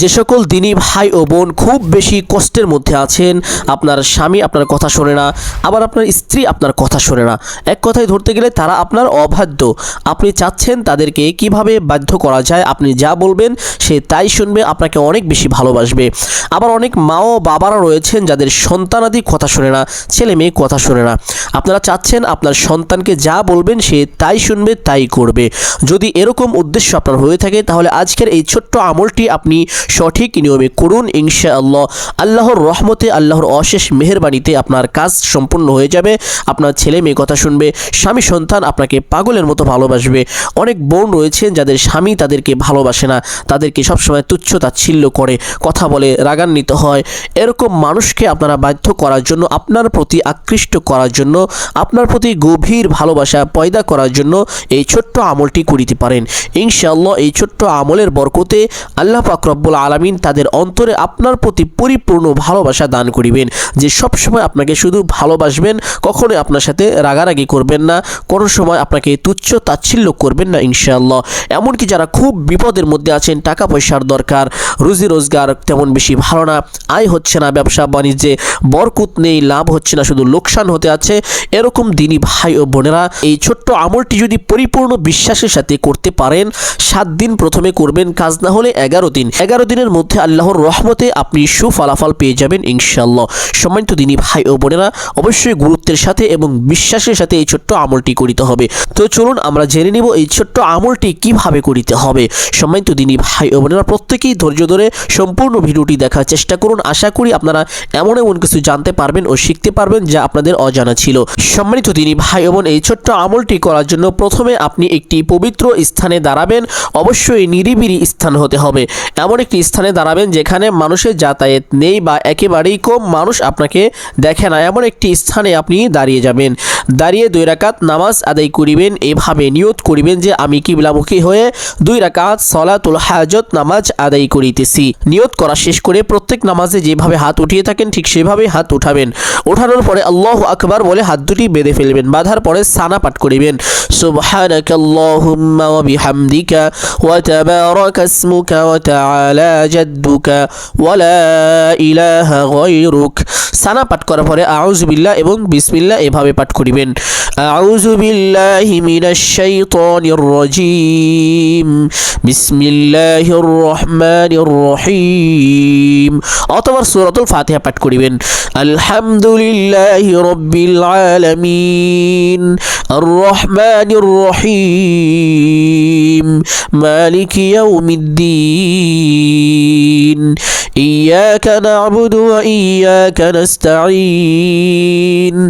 যে সকল দিনী ভাই ও বোন খুব বেশি কষ্টের মধ্যে আছেন, আপনার স্বামী আপনার কথা শোনে না, আবার আপনার স্ত্রী আপনার কথা শোনে না। এক কথায় ধরতে গেলে তারা আপনার অবাধ্য। আপনি চাচ্ছেন তাদেরকে কীভাবে বাধ্য করা যায়, আপনি যা বলবেন সে তাই শুনবে, আপনাকে অনেক বেশি ভালোবাসবে। আবার অনেক মা ও বাবারা রয়েছেন যাদের সন্তানাদি কথা শোনে না, ছেলে মেয়ে কথা শোনে না। আপনারা চাচ্ছেন আপনার সন্তানকে যা বলবেন সে তাই শুনবে, তাই করবে। যদি এরকম উদ্দেশ্য আপনার হয়ে থাকে, তাহলে আজকের এই ছোট্ট আমলটি আপনি সঠিক নিয়মে করুন, ইনশাআল্লাহ। আল্লাহর রহমতে, আল্লাহর অশেষ মেহেরবানিতে আপনার কাজ সম্পূর্ণ হয়ে যাবে। আপনার ছেলে মেয়ে কথা শুনবে, স্বামী সন্তান আপনাকে পাগলের মতো ভালোবাসবে। অনেক বোন রয়েছেন যাদের স্বামী তাদেরকে ভালোবাসে না, তাদেরকে সবসময় তুচ্ছ তাচ্ছিল্য করে, কথা বলে রাগান্বিত হয়। এরকম মানুষকে আপনারা বাধ্য করার জন্য, আপনার প্রতি আকৃষ্ট করার জন্য, আপনার প্রতি গভীর ভালোবাসা পয়দা করার জন্য এই ছোট্ট আমলটি করিতে পারেন। ইনশাআল্লাহ, এই ছোট্ট আমলের বরকতে আল্লাহ পাক রব্বুল আলামিন তাদের অন্তরে আপনার প্রতি পরিপূর্ণ ভালোবাসা দান করিবেন। যে সব সময় আপনাকে শুধু ভালোবাসবেন, কখনোই আপনার সাথে রাগারাগি করবেন না, কোনো সময় আপনাকে তুচ্ছ তাচ্ছিল্য করবেন না ইনশাআল্লাহ। এমনকি যারা খুব বিপদের মধ্যে আছেন টাকা পয়সার দরকার, রুজি রোজগার তেমন বেশি ভালো না, আয় হচ্ছে না, ব্যবসা বাণিজ্যে বরকুত নেই, লাভ হচ্ছে না, শুধু লোকসান হতে আছে, এরকম দিনই ভাই ও বোনেরা, এই ছোট্ট আমলটি যদি পরিপূর্ণ বিশ্বাসের সাথে করতে পারেন, সাত দিন প্রথমে করবেন, কাজ না হলে এগারো দিন। এগারো দিনের মধ্যে আল্লাহর রহমতে আপনি সুফলাফল পেয়ে যাবেন ইনশাল্লাহ সম্মানিত দিনই ভাই ও বোনেরা, অবশ্যই গুরুত্বের সাথে এবং বিশ্বাসের সাথে এই ছোট্ট আমলটি করিতে হবে। তো চলুন আমরা জেনে নিব এই ছোট্ট আমলটি কীভাবে করিতে হবে। সম্মানিত দিনই ভাই ও বোনেরা, প্রত্যেকেই ধৈর্য ধরে সম্পূর্ণ ভিডিওটি দেখার চেষ্টা করুন। আশা করি আপনারা এমন এমন কিছু জানতে পারবেন ও শিখতে পারবেন যা আপনাদের অজানা ছিল। সম্মানিত দিনই ভাই বোন, এই ছোট্ট আমলটি করার জন্য প্রথমে আপনি একটি পবিত্র স্থানে দাঁড়াবেন। অবশ্যই নিরিবিলি স্থান হতে হবে। এমন একটি স্থানে দাঁড়াবেন যেখানে মানুষের যাতায়াত নেই বা একেবারেই কম মানুষ আপনাকে দেখে না। এমন একটি স্থানে আপনি দাঁড়িয়ে যাবেন। দাঁড়িয়ে দুই রাকাত নামাজ আদায় করিবেন, এভাবে নিয়ত করিবেন যে আমি কিবলামুখী হয়ে দুই রাকাত সলাতুল হাজত নামাজ আদায় করিতেছি। নিয়ত করা শেষ করে প্রত্যেক নামাজে যেভাবে হাত উঠিয়ে থাকেন, ঠিক সেভাবে হাত উঠাবেন। ওঠানোর পরে আল্লাহ আকবার বলে হাত দুটি বেঁধে ফেলবেন, বাঁধার পরে সানা পাঠ করিবেন। সুবহানাক আল্লাহুম্মা ওয়া বিহামদিকা ওয়া জাদ্দুকা ওয়া লা ইলাহা গায়রুক। সানা পাঠ করার পরে আউযু বিল্লাহ এবং বিসমিল্লাহ এভাবে পাঠ করিবেন। আউযু বিল্লাহি মিনাশ শাইতানির রাজীম বিসমিল্লাহির রহমানির রহিম অথবা সূরাতুল ফাতিহা পাঠ করিবেন আলহামদুলিল্লাহি রাব্বিল আলামিন আর রহমানির রহিম মালিকি ইয়াউমিদ্দিন إياك نعبد وإياك نستعين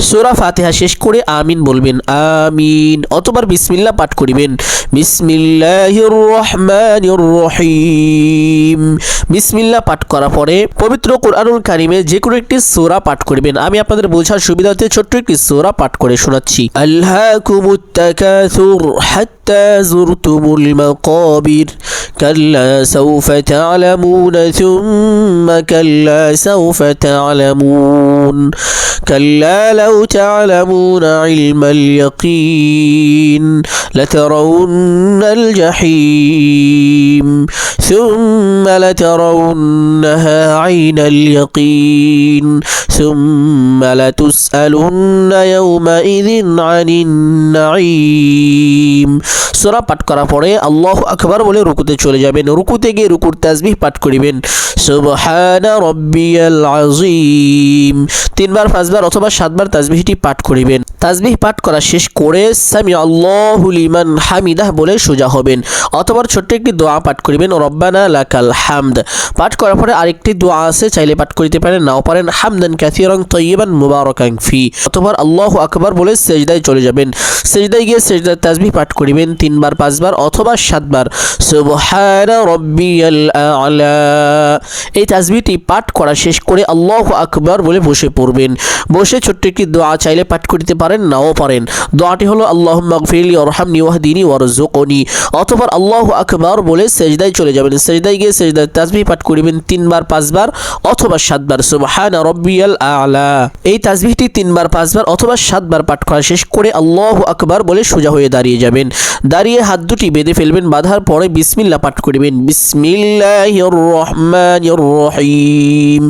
সূরা ফাতিহা শেষ করে আমিন বলবেন, আমিন। অতবার বিসমিল্লাহ পাঠ করিবেন। বিসমিল্লাহির রহমানির রহিম। বিসমিল্লাহ পাঠ করার পরে পবিত্র কোরআনুল কারিমে যে কোনো একটি সূরা পাঠ করবেন। আমি আপনাদের বোঝার সুবিধার্থে ছোট্ট একটি সূরা পাঠ করে শোনাচ্ছি। আল্লাহকুমুত তাকাসুর হাত্তা যুরতুমুল মাকাবির। কাল্লা সাউফা তা'লামুন সুম্মা কাল্লা সাউফা তা'লামুন كلا لو تعلمون علم اليقين لترون الجحيم ثم لترونها عين اليقين ثم لتسألن يومئذ عن النعيم সূরা পাঠ করার পরে আল্লাহু আকবার বলে রুকুতে চলে যাবেন রুকুতে গিয়ে রুকুর তাসবিহ পাঠ করিবেন সুবহানা রাব্বিয়াল তিনবার, পাঁচবার অথবা সাতবার তাসবিহটি পাঠ করিবেন। তাজবিহ পাঠ করা শেষ করে সামি আল্লাহু লিমান হামিদাহ বলে সোজা হবেন। অথবা ছোট্ট একটি দোয়া পাঠ করিবেন, রব্বানা লাকাল হামদ। পাঠ করার পরে আরেকটি দোয়া আছে, চাইলে পাঠ করিতে পারেন, নাও পারেন, হামদান কাসিরান তয়্যিবান মুবারাকান ফি। অথবা আল্লাহ আকবার বলে সেজদায় চলে যাবেন। সেজদায় গিয়ে সেজদার তাসবিহ পাঠ করিবেন, তিনবার, পাঁচবার অথবা সাতবার। সুবহানা রাব্বিয়াল আ'লা। এই তাসবিহটি পাঠ করা শেষ করে আল্লাহ আকবার বলে বসে পড়বেন। বসে ছোট্ট একটি দোয়া চাইলে পাঠ করতে পারেন, নাও পারেন। দোয়াটি হলো আল্লাহ মাগফিরলি ওরহামনি ওয়াহদিনী ওয়ারজুকনি অথবা আল্লাহ আকবার বলে সেজদায় চলে যাবেন। সেজদায় গিয়ে সেজদায় তাজবি পাঠ করিবেন তিনবার, পাঁচবার অথবা সাতবার। সুবহান রব্বিয়াল আলা। এই তাজবিহটি তিনবার, পাঁচবার অথবা সাতবার পাঠ করা শেষ করে আল্লাহ আকবার বলে সোজা হয়ে দাঁড়িয়ে যাবেন। দাঁড়িয়ে হাত দুটি বেঁধে ফেলবেন, বাঁধার পরে বিসমিল্লাহ পাঠ করিবেন। বিসমিল্লাহির রহমানির রহিম।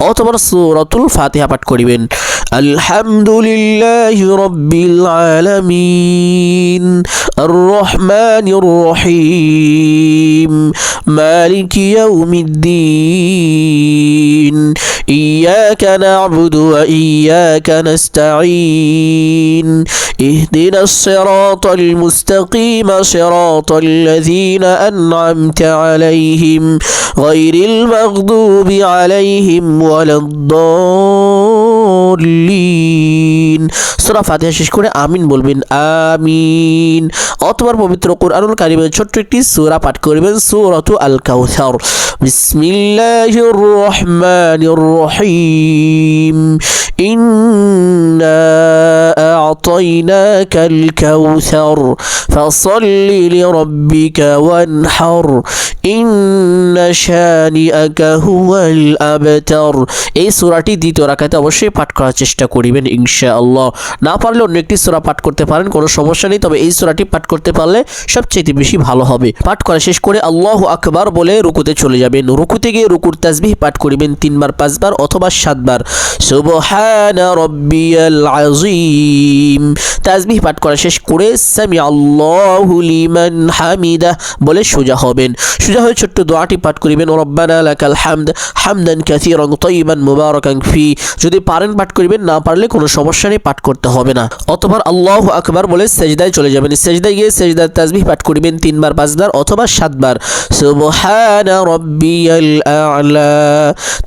অথবা সূরাতুল ফাতিহা পাঠ করিবেন আলহামদুলিল্লাহি রাব্বিল আলামিন আর রহমানির রহিম মালিক ইয়াউমিদ্দিন إياك نعبد وإياك نستعين اهدنا الصراط المستقيم صراط الذين أنعمت عليهم غير المغضوب عليهم ولا الضالين সূরা ফাতিহা শেষ করে আমিন বলবেন আমিন অতবার পবিত্র কোরআনুল কারিমের ছোট্ট একটি সূরা পাঠ করবেন সূরাতু আল কাউসার বিসমিল্লাহির রহমানির রহিম ইন্না আ'তাইনাকাল কাউসার ফাসাল্লি লিরাব্বিকা ওয়ানহার ইন্না শানিআকা হুয়াল আবতার এই সূরাটি দ্বিতীয় রাকাতে অবশ্যই পাঠ করার চেষ্টা করিবেন ইনশাআল্লাহ। না পারলে অন্য একটি সূরা পাঠ করতে পারেন, কোনো সমস্যা নেই, তবে এই সূরাটি পাঠ করতে পারলে সবচেয়ে বেশি ভালো হবে। পাঠ করা শেষ করে আল্লাহু আকবার বলে রুকুতে চলে যাবেন। রুকুতে গিয়ে রুকুর তাসবিহ পাঠ করিবেন তিনবার, পাঁচবার অথবা সাতবার। সুবহানা রব্বিয়াল আযীম তাসবিহ পাঠ করা শেষ করে সামি লিমান হামিদা বলে সোজা হবেন। সোজা হয়ে ছোট্ট দোয়াটি পাঠ করিবেন রব্বানা লাকাল হামদ, হামদান কাসীরান তাইয়িবান মুবারাকান ফি। যদি পারেন পাঠ করিবেন, না পারলে কোনো সমস্যা নেই, পাঠ করতে হবে না। অথবা আল্লাহু আকবার বলে সেজদায় চলে যাবেন। সেজদায় গিয়ে সেজদার তাসবিহ পাঠ করিবেন তিনবার, পাঁচবার অথবা সাতবার। সুবহানা রব্বিয়াল আ'লা।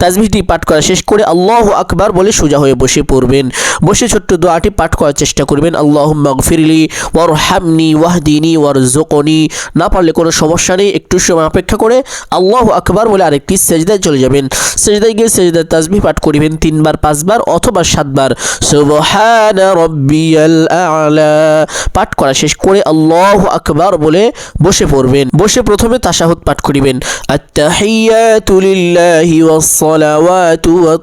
তাসবিহটি পাঠ করা শেষ করে আল্লাহু আকবার বলে সোজা হয়ে বসে পড়বেন। বসে ছোট্ট দোয়াটি পাঠ করার চেষ্টা করবেন। আল্লাহ মগফিরলি ওয়ার হ্যামনি ওয়াহদিনী ওয়ার জোকনি না পারলে কোনো সমস্যা নেই, একটু সময় অপেক্ষা করে আল্লাহ আকবর বলে আরেকটি সেজদায় চলে যাবেন। সেজদায় গিয়ে সেজদার তাজবি পাঠ করিবেন তিনবার, পাঁচবার অথবা সাতবার। পাঠ করা শেষ করে আল্লাহ আকবর বলে বসে পড়বেন। বসে প্রথমে তাশাহুদ পাঠ করিবেন। আত্তাহিয়াতু লিল্লাহি ওয়াস সালাওয়াতু ওয়াত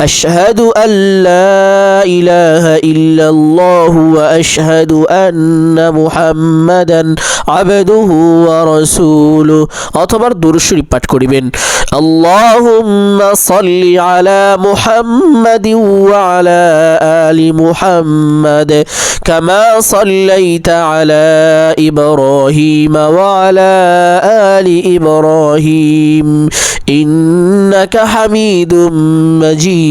أشهد أن لا إله إلا الله وأشهد أن محمدا عبده ورسوله অথবা দুরুশরী পাঠ করিবেন اللهم صل على محمد وعلى آل محمد كما صليت على إبراهيم وعلى آل إبراهيم إنك حميد مجيد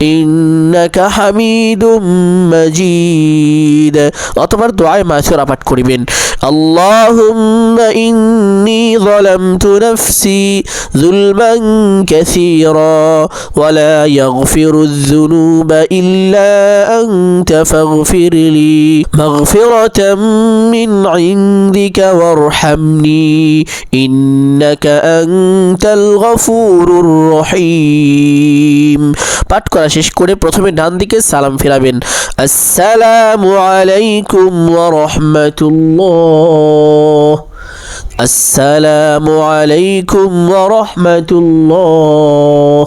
ইন্নাকা হামিদুম মাজিদ। অতবার দোয়ায় মাসুরা পাঠ করিবেন। আল্লাহুম্মা ইন্নি যালামতু নাফসি যুলমান কাসীরা ওয়ালা ইয়াগফিরু যুনুবা ইল্লা আনতা ফাগফির লি। মাগফিরাতাম মিন ইনদিকা ওয়ারহামনি। ইন্নাকা আনতাল গফুরুর রহিম। পাঠ করা শেষ করে প্রথমে ডান দিকে সালাম ফেরাবেন। আসসালামু আলাইকুম ওয়া রাহমাতুল্লাহ। আসসালামু আলাইকুম ওয়া রাহমাতুল্লাহ।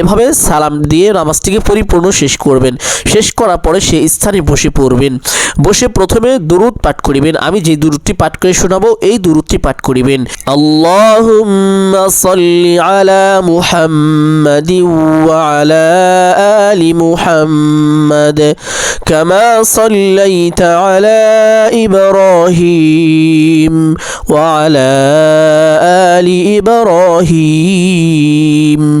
এভাবে সালাম দিয়ে নামাজটিকে পরিপূর্ণ শেষ করবেন। শেষ করার পরে সেই স্থানে বসে পড়বেন। বসে প্রথমে দুরুদ পাঠ করিবেন। আমি যে দুরুদটি পাঠ করে শোনাবো, এই দুরুদটি পাঠ করিবেন। আল্লাহুম্মা সাল্লি আলা মুহাম্মাদি ওয়া আলা আলি মুহাম্মাদ কামা সাল্লাইতা আলা ইব্রাহিম ওয়া আলা আলি ইব্রাহিম।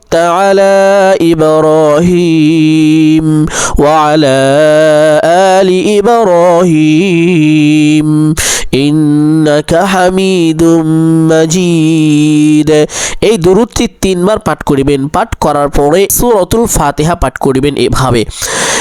على إبراهيم وعلى آل إبراهيم إنك حميد مجيد এই দরুদটি তিনবার পাঠ করিবেন পাঠ করার পরে সূরাতুল ফাতিহা পাঠ করিবেন এভাবে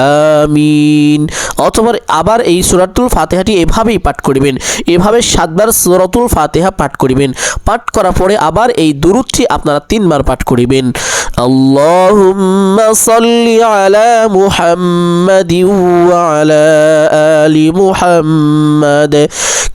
আমিন। অথবা আবার এই সুরাতুল ফাতেহাটি এভাবেই পাঠ করিবেন। এভাবে সাতবার সুরাতুল ফাতেহা পাঠ করিবেন। পাঠ করার পরে আবার এই দুরুদটি আপনারা তিনবার পাঠ করিবেন। আল্লাহুম্মা সাল্লি আলা মুহাম্মাদি ওয়া আলা আলি মুহাম্মাদ।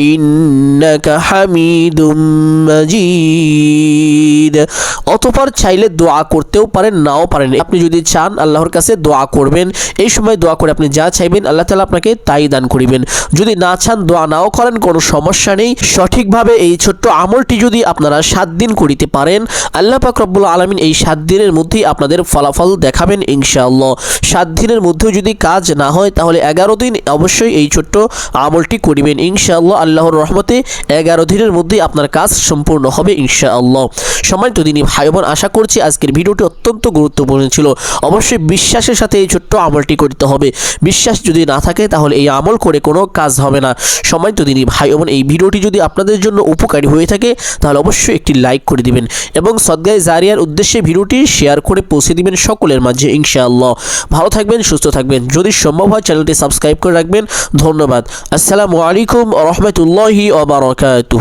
ইন্নাকা হামিদুম মাজিদ। অতপর চাইলে দোয়া করতেও পারেন, নাও পারেন। আপনি যদি চান, আল্লাহর কাছে দোয়া করবেন। এই সময় দোয়া করে আপনি যা চাইবেন, আল্লাহ তালা আপনাকে তাই দান করিবেন। যদি না চান, দোয়া নাও করেন, কোনো সমস্যা নেই। সঠিকভাবে এই ছোট্ট আমলটি যদি আপনারা সাত দিন করিতে পারেন, আল্লাহ পাক রব্বুল আলমিন এই সাত দিনের মধ্যেই আপনাদের ফলাফল দেখাবেন ইনশাআল্লাহ। সাত দিনের মধ্যেও যদি কাজ না হয়, তাহলে এগারো দিন অবশ্যই এই ছোট্ট আমলটি করিবেন ইনশাআল্লাহ। আল্লাহর রহমতে এগারো দিনের মধ্যেই আপনার কাজ সম্পূর্ণ হবে, ইনশাআল্লাহ। সম্মানিত দিনী ভাই বোন আশা করছি আজকের ভিডিওটি অত্যন্ত গুরুত্বপূর্ণ ছিল। অবশ্যই বিশ্বাসের সাথে এই ছোট্ট আমলটি করতে হবে। বিশ্বাস যদি না থাকে, তাহলে এই আমল করে কোনো কাজ হবে না। সম্মানিত দিনী ভাই বোন এই ভিডিওটি যদি আপনাদের জন্য উপকারী হয়ে থাকে, তাহলে অবশ্যই একটি লাইক করে দিবেন এবং সদ্গায় জারিয়ার উদ্দেশ্যে ভিডিওটি শেয়ার করে পৌঁছে দিবেন সকলের মাঝে, ইনশাআল্লাহ। ভালো থাকবেন, সুস্থ থাকবেন। যদি সম্ভব হয়, চ্যানেলটি সাবস্ক্রাইব করে রাখবেন। ধন্যবাদ। আসসালামু আলাইকুম রহমতুল্লাহি ওবরাকাতুহ